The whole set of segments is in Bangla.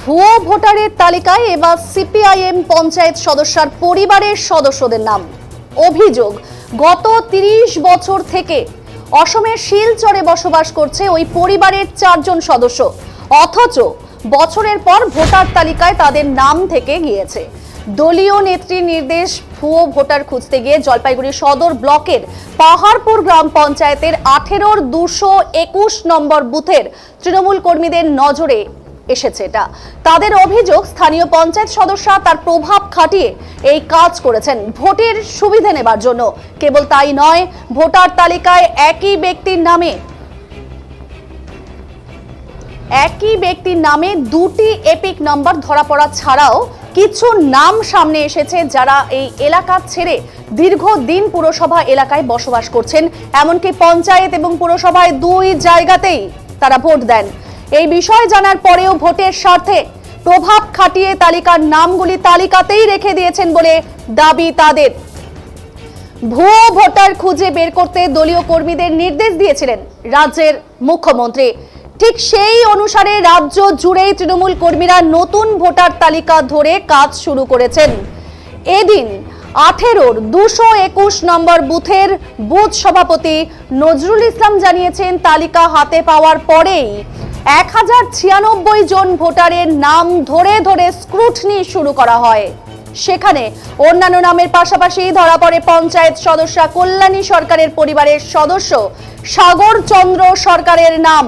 ভুয়ো ভোটারের তালিকায় এবার সিপিআইএম পঞ্চায়েত সদস্যার পরিবারের সদস্যদের নাম। অভিযোগ, গত তিরিশ বছর থেকে অসমের শিলচরে বসবাস করছে ওই পরিবারের চারজন সদস্য। অথচ বছরের পর ভোটার তালিকায় তাদের নাম থেকে গিয়েছে। দলীয় নেত্রীর নির্দেশ ভুয়ো ভোটার খুঁজতে গিয়ে জলপাইগুড়ি সদর ব্লকের পাহাড়পুর গ্রাম পঞ্চায়েতের আঠেরোর দুশো একুশ নম্বর বুথের তৃণমূল কর্মীদের নজরে এসেছে এটা। তাদের অভিযোগ, স্থানীয় পঞ্চায়েত সদস্যরা তার প্রভাব খাটিয়ে এই কাজ করেছেন। ভোটের সুবিধে নেবার জন্য। কেবল তাই নয়, ভোটার তালিকায় একই ব্যক্তির নামে, একই ব্যক্তির নামে দুটি এপিক নাম্বার ধরা পড়া ছাড়াও কিছু নাম সামনে এসেছে যারা এই এলাকা ছেড়ে দীর্ঘদিন পুরসভা এলাকায় বসবাস করছেন। এমনকি পঞ্চায়েত এবং পুরসভায় দুই জায়গাতেই তারা ভোট দেন। এই বিষয় জানার পরেও ভোটের স্বার্থে প্রভাব খাটিয়ে তালিকার নামগুলি তালিকাতেই রেখে দিয়েছেন বলে দাবি তাদের। ভুয়ো ভোটার খুঁজে বের করতে দলীয় কর্মীদের নির্দেশ দিয়েছিলেন রাজ্যের মুখ্যমন্ত্রী। ঠিক সেই অনুসারে রাজ্য জুড়েই তৃণমূল কর্মীরা নতুন ভোটার তালিকা ধরে কাজ শুরু করেছেন। এদিন আঠেরোর দুশো একুশ নম্বর বুথের বুথ সভাপতি নজরুল ইসলাম জানিয়েছেন, তালিকা হাতে পাওয়ার পরেই এক হাজার ছিয়ানব্বই জন ভোটারের নাম ধরে ধরে স্ক্রুটনি শুরু করা হয়। সেখানে অন্যান্য নামের পাশাপাশি ধরা পড়ে পঞ্চায়েত সদস্যা, কল্যাণী সরকারের পরিবারের সদস্য সাগর চন্দ্র সরকারের নাম।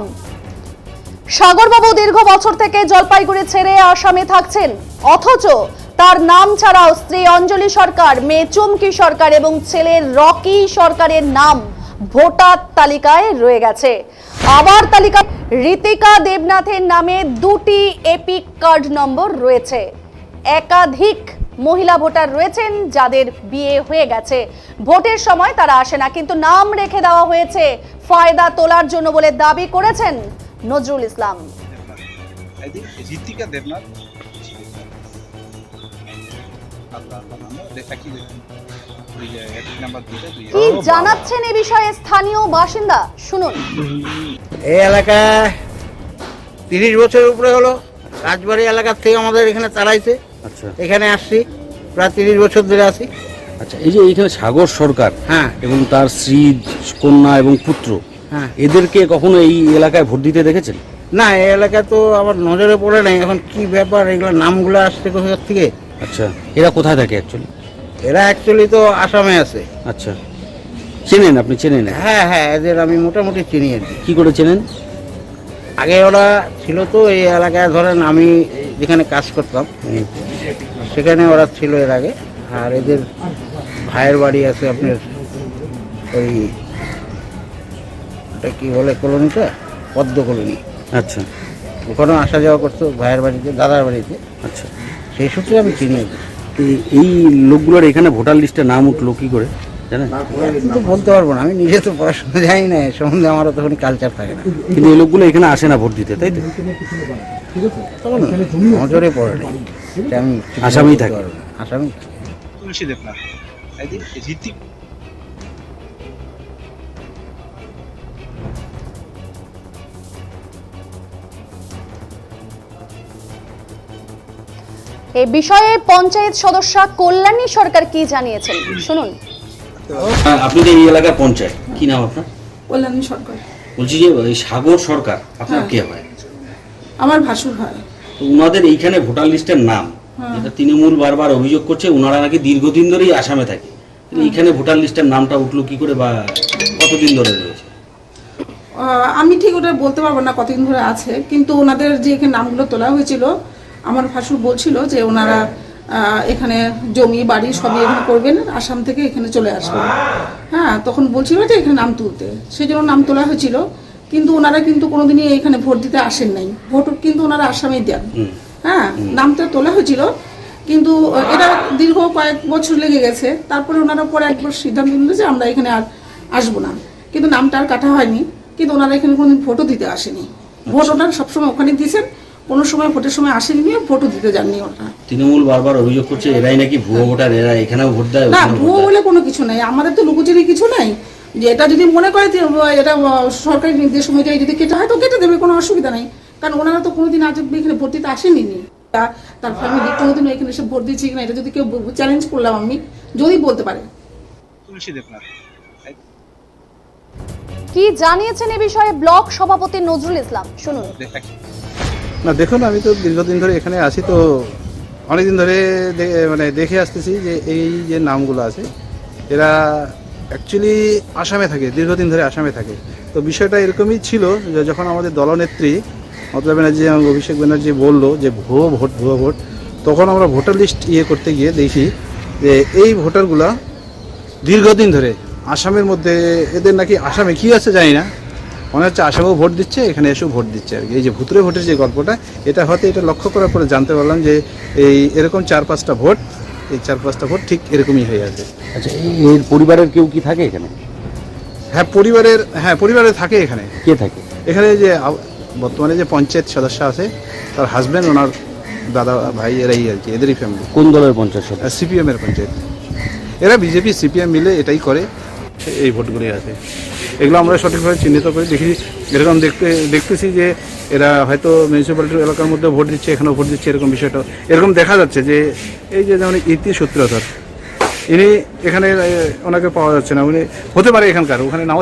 সাগরবাবু দীর্ঘ বছর থেকে জলপাইগুড়ি ছেড়ে আসামে থাকছেন। অথচ তার নাম ছাড়াও স্ত্রী অঞ্জলি সরকার, মেয়ে চুমকি সরকার এবং ছেলে রকি সরকারের নাম। ভোটার তালিকায় রয়ে গেছে। আবার তালিকা ঋতিকা দেবনাথের নামে দুটি এপিক কার্ড নম্বর রয়েছে। একাধিক মহিলা ভোটার রয়েছেন যাদের বিয়ে হয়ে গেছে। ভোটের সময় তারা আসে না, কিন্তু নাম রেখে দেওয়া হয়েছে। ফায়দা তোলার জন্য বলে দাবি করেছেন নজরুল ইসলাম। ঋতিকা দেবনাথ কি জানাচ্ছেন এ বিষয়ে স্থানীয় বাসিন্দা? শুনুন। এই এলাকায় তিরিশ বছরের উপরে হলো রাজবাড়ি এলাকার থেকে আমাদের এখানে তাড়াইছে আচ্ছা। এখানে আসছি প্রায় তিরিশ বছর ধরে আসি আচ্ছা এই যে এইখানে সাগর সরকার হ্যাঁ। এবং তার স্ত্রী কন্যা এবং পুত্র হ্যাঁ। এদেরকে কখনো এই এলাকায় ভোট দিতে দেখেছেন? না এই এলাকা তো আমার নজরে পড়ে নাই। এখন কি ব্যাপার? এগুলো নামগুলো আসছে কোথার থেকে? আচ্ছা। এরা কোথায় থাকে অ্যাকচুয়ালি এরা অ্যাকচুয়ালি তো আসামে আছে। আচ্ছা। চেনেন আপনি চেনেন? হ্যাঁ হ্যাঁ এদের আমি মোটামুটি চিনি। আর কি করে চেনেন? আগে ওরা ছিল তো এই এলাকায় ধরেন আমি যেখানে কাজ করতাম সেখানে ওরা ছিল এর আগে। আর এদের ভাইয়ের বাড়ি আছে আপনার ওই ওটা কি বলে কলোনিটা? পদ্ম কলোনি। আচ্ছা। ওখানেও আসা যাওয়া করতো ভাইয়ের বাড়িতে দাদার বাড়িতে। আচ্ছা। সেই সূত্রে আমি চিনি। এই- লোকগুলোর এখানে ভোটার লিস্টে নাম উঠল কি করে জানেন? কিন্তু বলতে পারব না আমি নিজে তো পড়াশোনা যাই না এ সম্বন্ধে আমারও তখন কালচার থাকে না। কিন্তু এই লোকগুলো এখানে আসে না ভোট দিতে তাই তো? তখন নজরে পড়ে না আমি আসামি থাকি। আসামি। ঋতিক এ বিষয়ে পঞ্চায়েত সদস্যা কল্যাণী সরকার কি জানিয়েছেন? শুনুন। আপনি তো এই এলাকার পঞ্চায়েত। কি নাম আপনার? কল্যাণী সরকার। বলছি যে এই সাগর সরকার আপনার হ্যাঁ। কে হয়? আমার ভাসুর হয়। উনাদের এইখানে ভোটার লিস্টের নাম। হ্যাঁ। তৃণমূল বারবার অভিযোগ করছে ওনারা নাকি দীর্ঘদিন ধরেই আসামে থাকে। এইখানে ভোটার লিস্টের নামটা উঠল কি করে বা কতদিন ধরে রয়েছে? আহ, আমি ঠিক ওটা বলতে পারব না কতদিন ধরে আছে কিন্তু ওনাদের যে এখানে নামগুলো তোলা হয়েছিল আমার ভাসুর বলছিল যে ওনারা এখানে জমি বাড়ি সবই এখানে করবেন আসাম থেকে এখানে চলে আসবেন। হ্যাঁ তখন বলছিল যে এখানে নাম তুলতে। সেই জন্য নাম তোলা হয়েছিল কিন্তু ওনারা কিন্তু কোনোদিনই এখানে ভোট দিতে আসেন নাই। ভোট কিন্তু ওনারা আসামেই দেন। হ্যাঁ নামটা তোলা হয়েছিল কিন্তু এটা দীর্ঘ কয়েক বছর লেগে গেছে। তারপরে ওনারা পরে একবার সিদ্ধান্ত নিল যে আমরা এখানে আর আসব না। কিন্তু নামটা আর কাটা হয়নি। কিন্তু ওনারা এখানে কোনোদিন ভোটও দিতে আসেনি। ভোট ওনারা সবসময় ওখানে দিয়েছেন। কোনো সময় ভোটের সময় আসেনি নিয়ে ভোটও দিতে যাননি ওনারা তৃণমূল বারবার অভিযোগ করছে এরাই নাকি ভুয়ো ভোটার এরা এখানেও ভোট দেয় না ভুয়ো বলে কোনো কিছু নাই। আমাদের তো লুকোচুরি কিছু নাই। যে এটা যদি মনে করে এটা সরকারি নির্দেশ অনুযায়ী যদি কেটে হয় তো কেটে দেবে কোনো অসুবিধা নেই। কারণ ওনারা তো কোনোদিন আজ এখানে ভোট দিতে আসেনি তার ফ্যামিলি কোনোদিনও এখানে এসে ভোট দিয়েছে কিনা এটা যদি কেউ চ্যালেঞ্জ করলাম আমি যদি বলতে পারে। তুলসী দেবনাথ কি জানিয়েছেন এ বিষয়ে ব্লক সভাপতি নজরুল ইসলাম? শুনুন। না, দেখুন, আমি তো দীর্ঘদিন ধরে এখানে আছি, তো অনেকদিন ধরে মানে দেখে আসতেছি যে এই যে নামগুলো আছে, এরা অ্যাকচুয়ালি আসামে থাকে, দীর্ঘদিন ধরে আসামে থাকে। তো বিষয়টা এরকমই ছিল যে যখন আমাদের দলনেত্রী মমতা ব্যানার্জি এবং অভিষেক ব্যানার্জি বলল যে ভুয়ো ভোট ভুয়ো ভোট, তখন আমরা ভোটার লিস্ট ইয়ে করতে গিয়ে দেখি যে এই ভোটারগুলা দীর্ঘদিন ধরে আসামের মধ্যে, এদের নাকি আসামে কি আছে জানি না মনে হচ্ছে আসামেও ভোট দিচ্ছে এখানে এসেও ভোট দিচ্ছে আর কি। এই যে ভুতুরে ভোটের যে গল্পটা এটা হয়তো এটা লক্ষ্য করার পরে জানতে পারলাম যে এই এরকম চার পাঁচটা ভোট এই চার পাঁচটা ভোট ঠিক এরকমই হয়ে আছে। আচ্ছা এই- পরিবারের কেউ কি থাকে এখানে? হ্যাঁ পরিবারের হ্যাঁ পরিবারে থাকে এখানে। কে থাকে? এখানে যে বর্তমানে যে পঞ্চায়েত সদস্য আছে তার হাজব্যান্ড ওনার দাদা ভাই এরাই আর কি এদেরই ফ্যামিলি কোন দলের পঞ্চায়েত সিপিএম এর পঞ্চায়েত। এরা বিজেপি সিপিএম মিলে এটাই করে। এই ভোটগুলি আছে। এগুলো আমরা সঠিকভাবে চিহ্নিত করে দেখি। এরকম দেখতে, দেখতেছি যে এরা হয়তো মিউনিসিপ্যালিটির এলাকার মধ্যে ভোট দিচ্ছে, এখানেও ভোট দিচ্ছে, এরকম বিষয়টা। এরকম দেখা যাচ্ছে যে এই যে যেমন ইতি সূত্রধর, ইনি এখানে ওনাকে পাওয়া যাচ্ছে না। উনি, হতে পারে এখানকার, ওখানে নাও